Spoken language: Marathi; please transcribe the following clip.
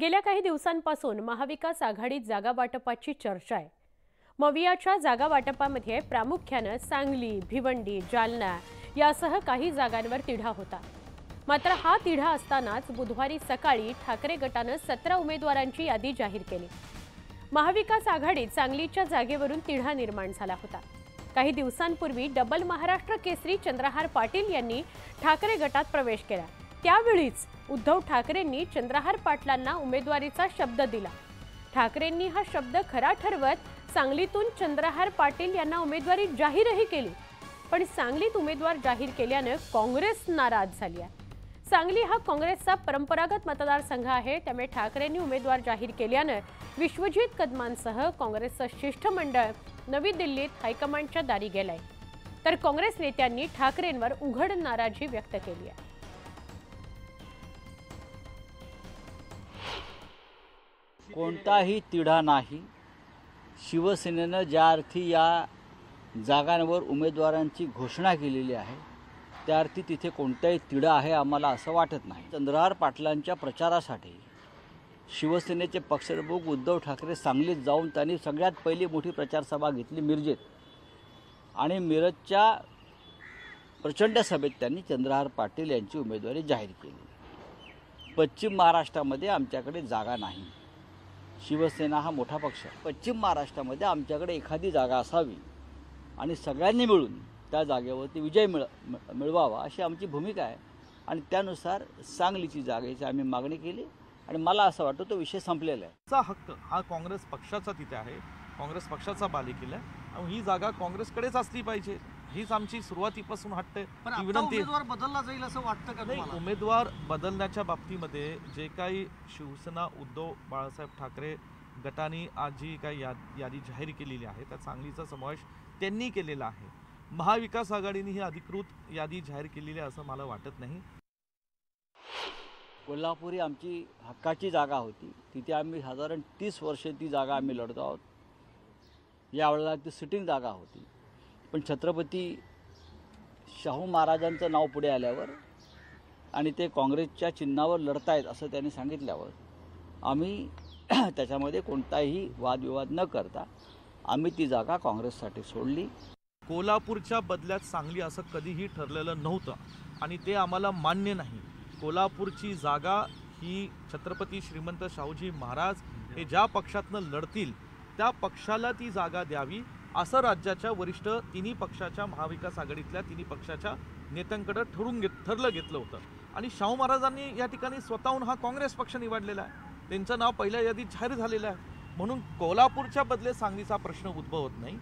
गेल्या काही दिवसांपासून महाविकास आघाडीत जागा वाटपाची चर्चा आहे. मवियाच्या जागा वाटपामध्ये प्रामुख्यानं सांगली भिवंडी जालना यासह काही जागांवर तिढा होता. मात्र हा तिढा असतानाच बुधवारी सकाळी ठाकरे गटानं सतरा उमेदवारांची यादी जाहीर केली. महाविकास आघाडीत सांगलीच्या जागेवरून तिढा निर्माण झाला होता. काही दिवसांपूर्वी डबल महाराष्ट्र केसरी चंद्रहार पाटील यांनी ठाकरे गटात प्रवेश केला. त्यावेळीच उद्धव ठाकरेंनी चंद्रहार पाटलांना उमेदवारीचा शब्द दिला. ठाकरेंनी हा शब्द खरा ठरवत सांगलीतून चंद्रहार पाटील यांना उमेदवारी जाहीरही केली. पण सांगलीत उमेदवार जाहीर केल्यानं काँग्रेस नाराज झाली आहे. सांगली हा काँग्रेसचा परंपरागत मतदारसंघ आहे. त्यामुळे ठाकरेंनी उमेदवार जाहीर केल्यानं विश्वजित कदमांसह काँग्रेसचं शिष्टमंडळ नवी दिल्लीत हायकमांडच्या दारी गेलंय. तर काँग्रेस नेत्यांनी ठाकरेंवर उघड नाराजी व्यक्त केली आहे. कोणताही तिढा नाही. शिवसेनेनं ज्या अर्थी या जागांवर उमेदवारांची घोषणा केलेली आहे त्या अर्थी तिथे कोणताही तिढा आहे आम्हाला असं वाटत नाही. चंद्रहार पाटलांच्या प्रचारासाठी शिवसेनेचे पक्षप्रमुख उद्धव ठाकरे सांगलीत जाऊन त्यांनी सगळ्यात पहिली मोठी प्रचारसभा घेतली मिरजेत. आणि मिरजच्या प्रचंड सभेत त्यांनी चंद्रहार पाटील यांची उमेदवारी जाहीर केली. पश्चिम महाराष्ट्रामध्ये आमच्याकडे जागा नाही. शिवसेना हा मोठा पक्ष. पश्चिम महाराष्ट्रामध्ये आमच्याकडे एखादी जागा असावी आणि सगळ्यांनी मिळून त्या जागेवरती विजय मिळ मिळवावा अशी आमची भूमिका आहे. आणि त्यानुसार सांगलीची जागेची आम्ही मागणी केली आणि मला असं वाटतं तो विषय संपलेला आहे. चा हक्क हा काँग्रेस पक्षाचा तिथे आहे. काँग्रेस पक्षाचा बालेकिल्ला आहे. ही जागा काँग्रेसकडेच असली पाहिजे. हीच आमची सुरुवातीपासून हट्ट विनंती. उमेदवार बदलला जाईल असं वाटतं का नाही तुम्हाला? उमेदवार बदलण्याच्या बाबतीमध्ये जे काही शिवसेना उद्धव बाळासाहेब ठाकरे गटाने आज जी काही या यादी जाहीर केलेली आहे त्या सांगलीचा समावेश त्यांनी केलेला आहे. महाविकास आघाडीने ही अधिकृत यादी जाहीर केलेली आहे असं मला वाटत नाही. कोल्हापुरी आमची हक्काची जागा होती. तिथे आम्ही साधारण तीस वर्षे ती जागा आम्ही लढतो आहोत. यावेळेला ती सिटिंग जागा होती. पण छत्रपती शाहू महाराजांचं नाव पुढे आल्यावर आणि ते काँग्रेसच्या चिन्हावर लढतायत असं त्यांनी सांगितल्यावर आम्ही त्याच्यामध्ये कोणताही वादविवाद न करता आम्ही ती जागा काँग्रेससाठी सोडली. कोल्हापूरच्या बदल्यात सांगली असं कधीही ठरलेलं नव्हतं आणि ते आम्हाला मान्य नाही. कोल्हापूरची जागा ही छत्रपती श्रीमंत शाहूजी महाराज हे ज्या पक्षातनं लढतील त्या पक्षाला ती जागा द्यावी असं राज्याच्या वरिष्ठ तिन्ही पक्षाच्या महाविकास आघाडीतल्या तिन्ही पक्षाच्या नेत्यांकडं ठरून घेत ठरलं घेतलं होतं. आणि शाहू महाराजांनी या ठिकाणी स्वतःहून हा काँग्रेस पक्ष निवडलेला आहे. त्यांचं नाव पहिल्या यादीत जाहीर झालेलं आहे. म्हणून कोल्हापूरच्या बदले सांगलीचा प्रश्न उद्भवत नाही.